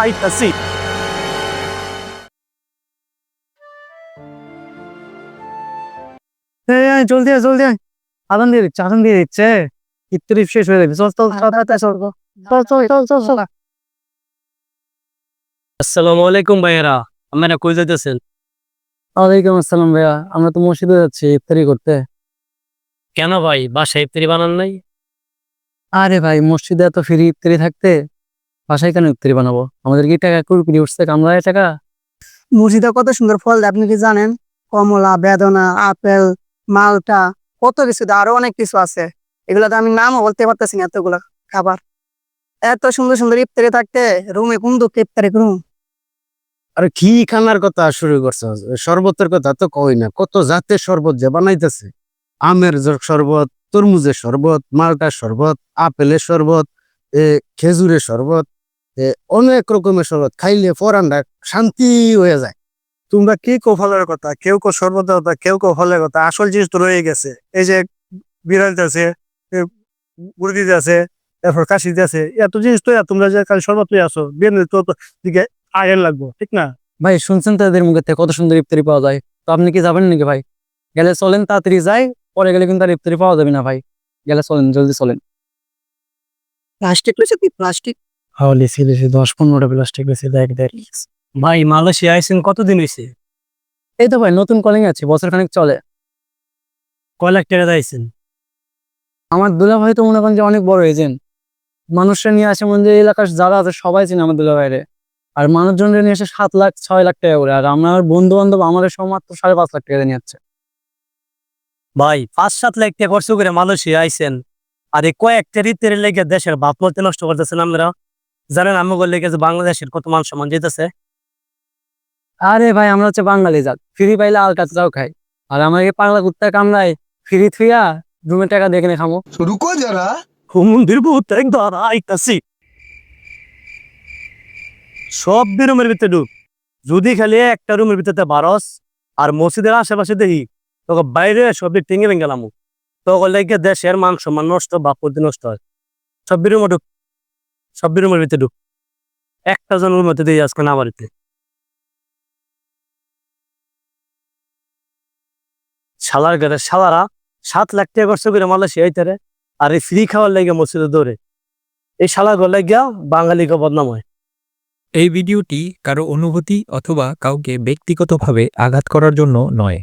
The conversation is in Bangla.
আইতাছি এই এই, জলদি আয় জলদি আয়। আদান দিয়ে দিচ্ছে আদান দিয়ে দিচ্ছে। ইত্তরি শেষ হয়ে যাবে। চল চল চল। চল চল চল চল চল চল। আসসালামু আলাইকুম ভাইয়েরা আপনারা কই যাইতেছেন? ওয়ালাইকুম আসসালাম ভাইয়া আমরা তো মসজিদে যাচ্ছি ইফতারি করতে। কেন ভাই বাসায় ইফতারি বানান নাই? আরে ভাই মসজিদে এত ফ্রি ইফতারি থাকতে বাসায় কেন ইফতারি বানাবো? আমাদের কি টাকা কুরকুরি উঠছে? কামলায় টাকা? মুর্শিদা কত সুন্দর ফল দেয় আপনি কি জানেন? কমলা বেদনা আপেল মালটা কত কিছু আরও অনেক কিছু আছে। এগুলো তো আমি নামও বলতে পারতেছি না এতগুলো খাবার। এত সুন্দর সুন্দর ইফতারি থাকতে রুমে কোন দুঃখে ইফতারি করুন আর কি খানার কথা শুরু করছ? শরবতের কথা তো কই না কত জাতের শরবত যে বানাইতেছে। আমের শরবত তরমুজের শরবত মালটার শরবত আপেলের শরবত এ খেজুরের শরবত এ অনেক রকমের শরবত খাইলে পরানটা শান্তি হয়ে যায়। তোমরা কি কো ফলের কথা? কেউ কো সর্বতের কথা কেউ কো ফলের কথা? আসল জিনিস তো রয়ে গেছে। এই যে বিড়ালিতে আছে মুরগিতে আছে তারপর কাশিতে আছে এত জিনিস তো তোমরা যে কাল শরবত আসো বিয়ে তো দিকে আয়ের লাগবো ঠিক না? ভাই শুনছেন তো এদের মুখে থেকে কত সুন্দর ইফতারি পাওয়া যায়? তো আপনি কি যাবেন নাকি ভাই? গেলে চলেন তাড়াতাড়ি যাই পরে গেলে কিন্তু আর ইফতারি পাওয়া যাবে না ভাই। গেলে চলেন জলদি চলেন। প্লাস্টিক লইছে কি? প্লাস্টিক লিসি লিসি দশ পনেরোটা প্লাস্টিক লিসি দেখ দেখ ভাই মালয়েশিয়া আইছেন কতদিন হয়েছে এই তো ভাই নতুন কলিং আছে বছর খানিক চলে। কয় লাখ টাকা দিয়েছেন আমার দুলা ভাই তো মনে করেন যে অনেক বড় এজেন্ট মানুষরা নিয়ে আসে মনে এলাকার যারা আছে সবাই চিনে আমার দুলা ভাইরে আর মানুষজনরা নিয়ে আসে সাত লাখ ছয় লাখ টাকা করে আর আমার বন্ধু বান্ধব আমাদের সব মাত্র সাড়ে পাঁচ লাখ টাকা নিয়ে যাচ্ছে ভাই পাঁচ সাত লাখ টাকা খরচ করে মালয়েশিয়া আইসেন আর এই কয়েকটা রীতির লেগে দেশের বাপ নষ্ট করতেছেন আমরা জানেন আমি বললে গেছে বাংলাদেশের কত মান সম্মান জিতেছে? আরে ভাই আমরা হচ্ছে বাঙালি যাক ফ্রি পাইলে আল কাছে যাও খাই। আর আমরা পাগলা কুত্তা কামড়ায় ফ্রি থুইয়া রুমের টাকা দেখে নে খামো। রুকো যারা। হুমুন্দির আইতাছি। সব রুমের ভিতরে ঢুক। যদি খালি একটা রুমের ভিতরে বারস আর মসজিদের আশেপাশে দেখি তোকে বাইরে সব টেঙে ভেঙে গেলাম তোকে লাগে দেশের মান সম্মান নষ্ট বা নষ্ট হয়। সব রুমে ঢুক। সব রুমের ভিতরে ঢুক। একটা জন রুমের মধ্যে দিয়ে আজকে না বাড়িতে শালার ঘরে শালারা, সাত লাখ টাকা খরচ করে মালয়েশিয়া আইতারে আর এই ফ্রি খাওয়ার লাগে মসজিদে দৌড়ে। এই শালা ঘর লাগিয়া বাঙালিকে বদনাম হয়। এই ভিডিওটি কারও অনুভূতি অথবা কাউকে ব্যক্তিগতভাবে আঘাত করার জন্য নয়।